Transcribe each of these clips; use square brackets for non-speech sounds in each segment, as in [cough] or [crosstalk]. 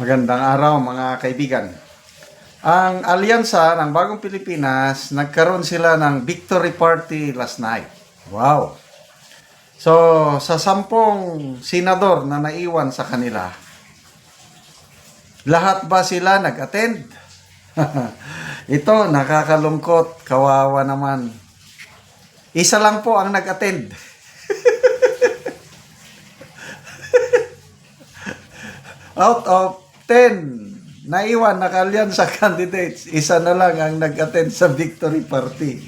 Magandang araw mga kaibigan. Ang alyansa ng Bagong Pilipinas, nagkaroon sila ng victory party last night. Wow! So, sa sampung senador na naiwan sa kanila, lahat ba sila nag-attend? [laughs] Ito, nakakalungkot, kawawa naman. Isa lang po ang nag-attend. [laughs] Out of 10 naiwan na kalyan sa [laughs] candidates, isa na lang ang nag-attend sa victory party.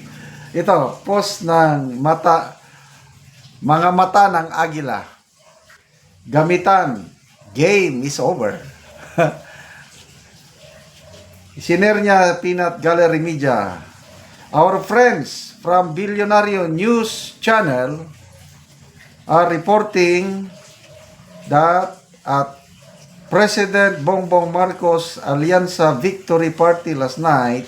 Ito, post ng mata, mga mata ng agila. Gamitan, game is over. [laughs] Siner niya Peanut Gallery Media. Our friends from Billionario News Channel are reporting that at President Bongbong Marcos Alianza Victory Party last night,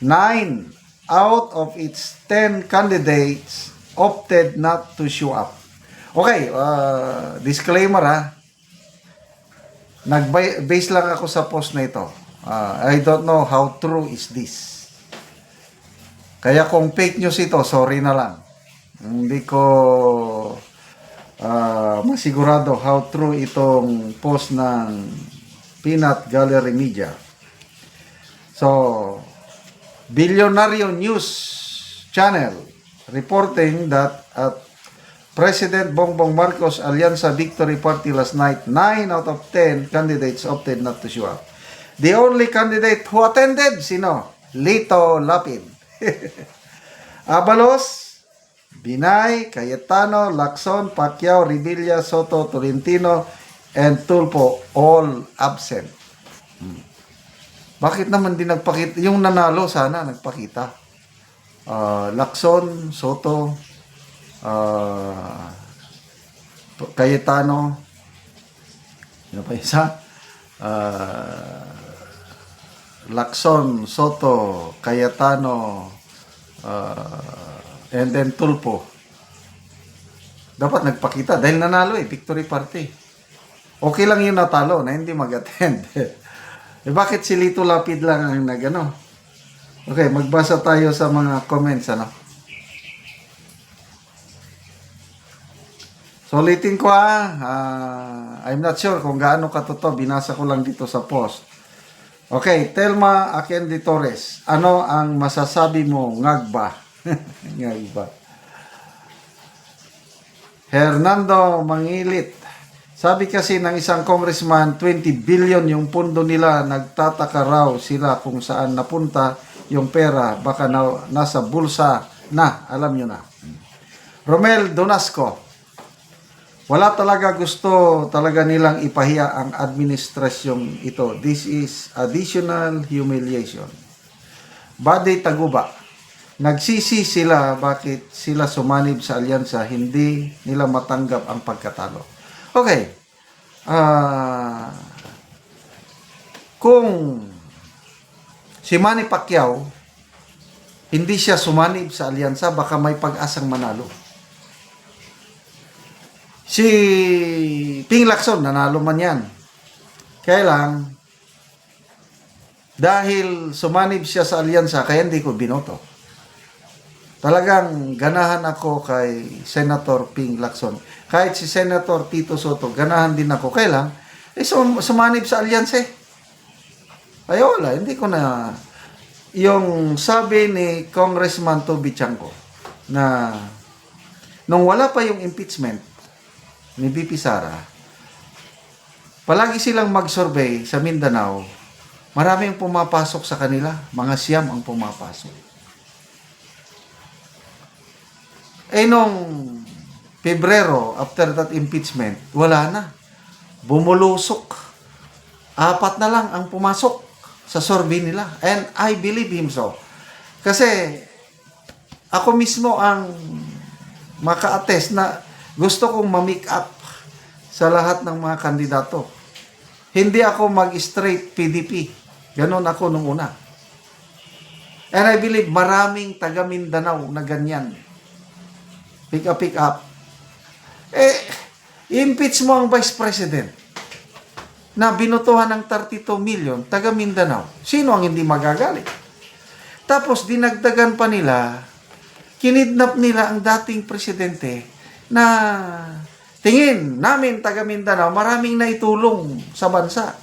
nine out of its 10 candidates opted not to show up. Okay, uh, disclaimer ha. Nag-base lang ako sa post na ito. Uh, I don't know how true is this. Kaya kung fake news ito, sorry na lang. Hindi ko ah, masigurado how true itong post ng Peanut Gallery Media. So, Billionario News Channel reporting that at President Bongbong Marcos Alianza Victory Party last night, 9 out of 10 candidates opted not to show up. The only candidate who attended, sino? Lito Lapid. [laughs] Abalos, Binay, Cayetano, Lacson, Pacquiao, Revilla, Soto, Tolentino, and Tulpo, all absent. Hmm. Bakit naman di nagpakita? Yung nanalo sana nagpakita. Ah, Lacson, Soto, ah, Cayetano, ano pa isa? Ah, Lacson, Soto, Cayetano, ah, and then Tulpo. Dapat nagpakita dahil nanalo eh, victory party. Okay lang yung natalo na hindi mag-attend. [laughs] eh bakit si Lito Lapid lang ang nagano? Okay, magbasa tayo sa mga comments ano. So ulitin ko ah, ah, I'm not sure kung gaano katotoo, binasa ko lang dito sa post. Okay, Telma Akendi Torres, ano ang masasabi mo ngagba? [laughs] ngagba. Hernando Mangilit, sabi kasi ng isang congressman, 20 billion yung pundo nila, nagtataka raw sila kung saan napunta yung pera, baka na, nasa bulsa na, alam nyo na. Romel Donasco, wala talaga gusto talaga nilang ipahiya ang administrasyong ito. This is additional humiliation. Bade Taguba, nagsisi sila bakit sila sumanib sa alyansa, hindi nila matanggap ang pagkatalo. Okay. Ah kung si Manny Pacquiao hindi siya sumanib sa alyansa, baka may pag-asang manalo. Si Ping Lacson, nanalo man yan. Kaya lang, dahil sumanib siya sa alyansa, kaya hindi ko binoto. Talagang ganahan ako kay Senator Ping Lacson. Kahit si Senator Tito Soto, ganahan din ako. Kaya lang, eh, sum- sumanib sa alyansa eh. Ay wala, hindi ko na... Yung sabi ni Congressman Toby Chanko na nung wala pa yung impeachment, ni BP Sara, palagi silang mag-survey sa Mindanao, maraming pumapasok sa kanila, mga siyam ang pumapasok. Eh nung Pebrero, after that impeachment, wala na. Bumulusok. Apat na lang ang pumasok sa survey nila. And I believe him so. Kasi ako mismo ang maka-attest na gusto kong ma-make up sa lahat ng mga kandidato. Hindi ako mag-straight PDP. Ganon ako nung una. And I believe maraming taga Mindanao na ganyan. Pick up, pick up. Eh, impeach mo ang Vice President. na binutuhan ng 32 million, taga Mindanao. Sino ang hindi magagalit? Tapos dinagdagan pa nila, kinidnap nila ang dating presidente na tingin namin taga Mindanao, maraming naitulong sa bansa.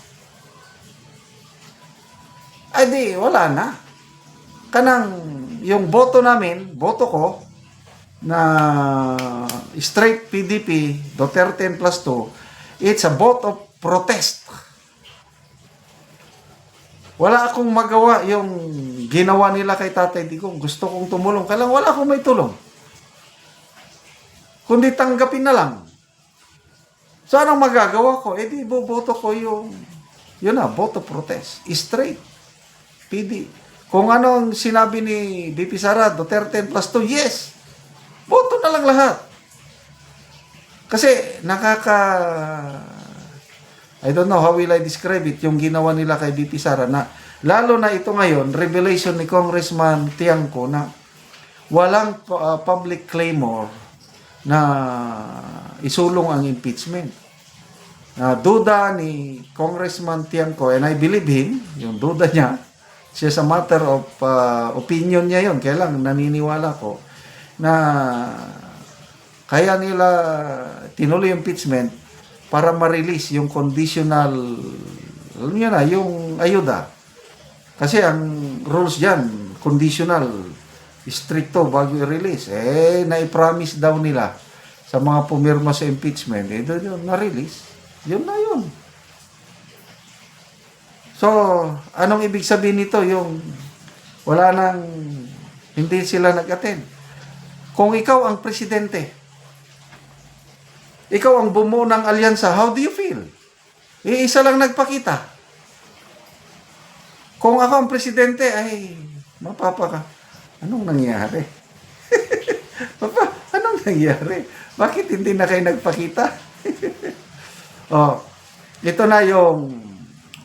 Ay di, wala na. Kanang yung boto namin, boto ko, na straight PDP, Duterte plus 2, it's a vote of protest. Wala akong magawa yung ginawa nila kay Tatay Digong. Gusto kong tumulong. Kailang wala akong may tulong. Kundi tanggapin na lang. So, anong magagawa ko? Eh, di, boboto ko yung, yun na, vote of protest. Straight. PD. Kung ano ang sinabi ni BP Sara, Duterte plus 2, yes. Boto na lang lahat. Kasi nakaka I don't know how will I describe it yung ginawa nila kay BP Sara na lalo na ito ngayon revelation ni Congressman Tiangco na walang uh, public claimor na isulong ang impeachment. Na duda ni Congressman Tiangco and I believe him, yung duda niya, siya sa matter of uh, opinion niya yon kaya lang naniniwala ko na kaya nila tinuloy yung impeachment para ma-release yung conditional alam niyo na yung ayuda. Kasi ang rules diyan conditional stricto bago i-release. Eh na-promise daw nila sa mga pumirma sa impeachment eh doon yun na-release. Yun na yun. So anong ibig sabihin nito? Yung wala nang hindi sila nag-attend kung ikaw ang presidente, ikaw ang bumuo ng alyansa, how do you feel? Iisa lang nagpakita. Kung ako ang presidente, ay, mapapa ka. Anong nangyari? [laughs] Papa, anong nangyari? Bakit hindi na kayo nagpakita? [laughs] oh, ito na yung,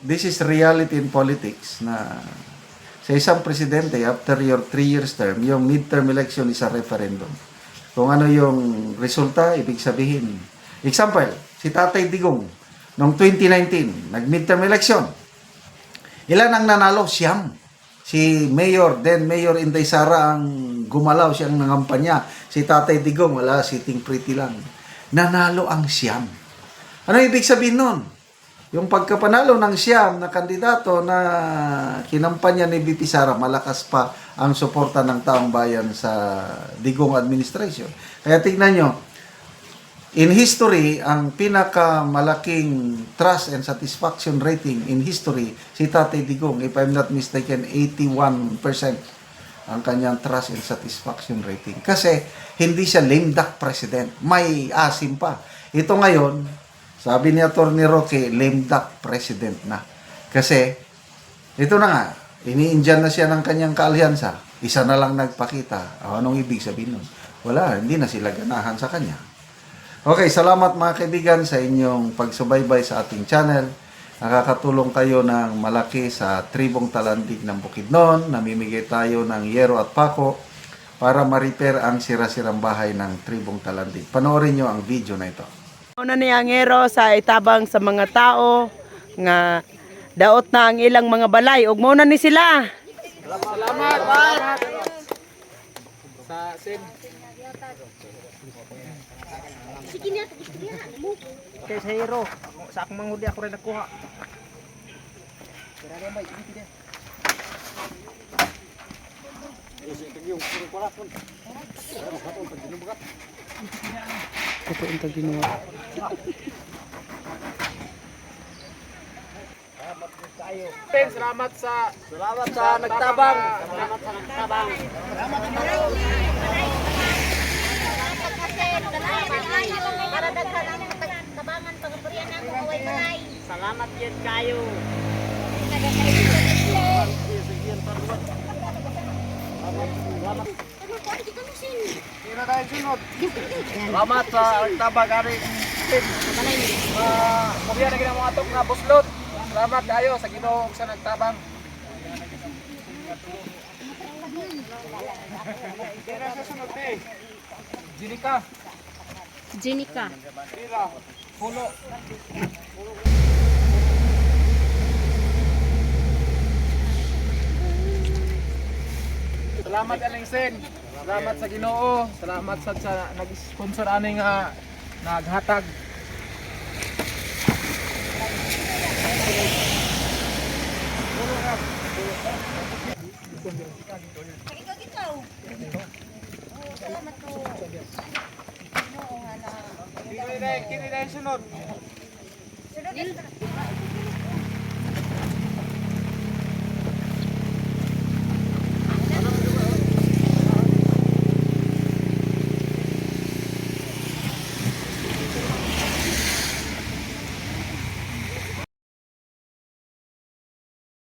this is reality in politics na sa isang presidente, after your three years term, yung midterm election is a referendum. Kung ano yung resulta, ibig sabihin. Example, si Tatay Digong, noong 2019, nag-midterm election. Ilan ang nanalo? Siyam. Si Mayor, then Mayor Inday Sara ang gumalaw, siyang nangampanya. Si Tatay Digong, wala, sitting pretty lang. Nanalo ang siyam. Ano ibig sabihin nun? Yung pagkapanalo ng siyam na kandidato na kinampanya ni BP Sara, malakas pa ang suporta ng taong bayan sa Digong administration. Kaya tignan nyo, in history, ang pinakamalaking trust and satisfaction rating in history, si Tatay Digong, if I'm not mistaken, 81% ang kanyang trust and satisfaction rating. Kasi hindi siya lame duck president. May asim pa. Ito ngayon, sabi ni Atty. Roque, lame duck president na. Kasi, ito na nga, iniindyan na siya ng kanyang kaalyansa. Isa na lang nagpakita. O, anong ibig sabihin nun? Wala, hindi na sila ganahan sa kanya. Okay, salamat mga kaibigan sa inyong pagsubaybay sa ating channel. Nakakatulong kayo ng malaki sa tribong talandig ng Bukidnon. Namimigay tayo ng yero at pako para ma-repair ang sira-sirang bahay ng tribong talandig. Panoorin nyo ang video na ito. Una ni angero sa itabang sa mga tao nga daot na ang ilang mga balay ug mao na ni sila. Kay sa hero, sa akong manghudi ako rin nagkuha. Ito ang ginawa. Salamat sa Salamat sa nagtabang. Salamat sa nagtabang. para daghan ang tabangan pagapurian namo away balay. Salamat yun kayo. Tira tayo sunod. Salamat sa tabag ari. Uh, Kuya na ginamong atong nga buslot. Salamat kayo sa Ginoo sa nagtabang. Tira sa. Jinika. Jinika. Pulo. Salamat Aling Sen. Salamat sa Ginoo. Salamat sa, sa nag-sponsor aning nga naghatag. Kini na sunod.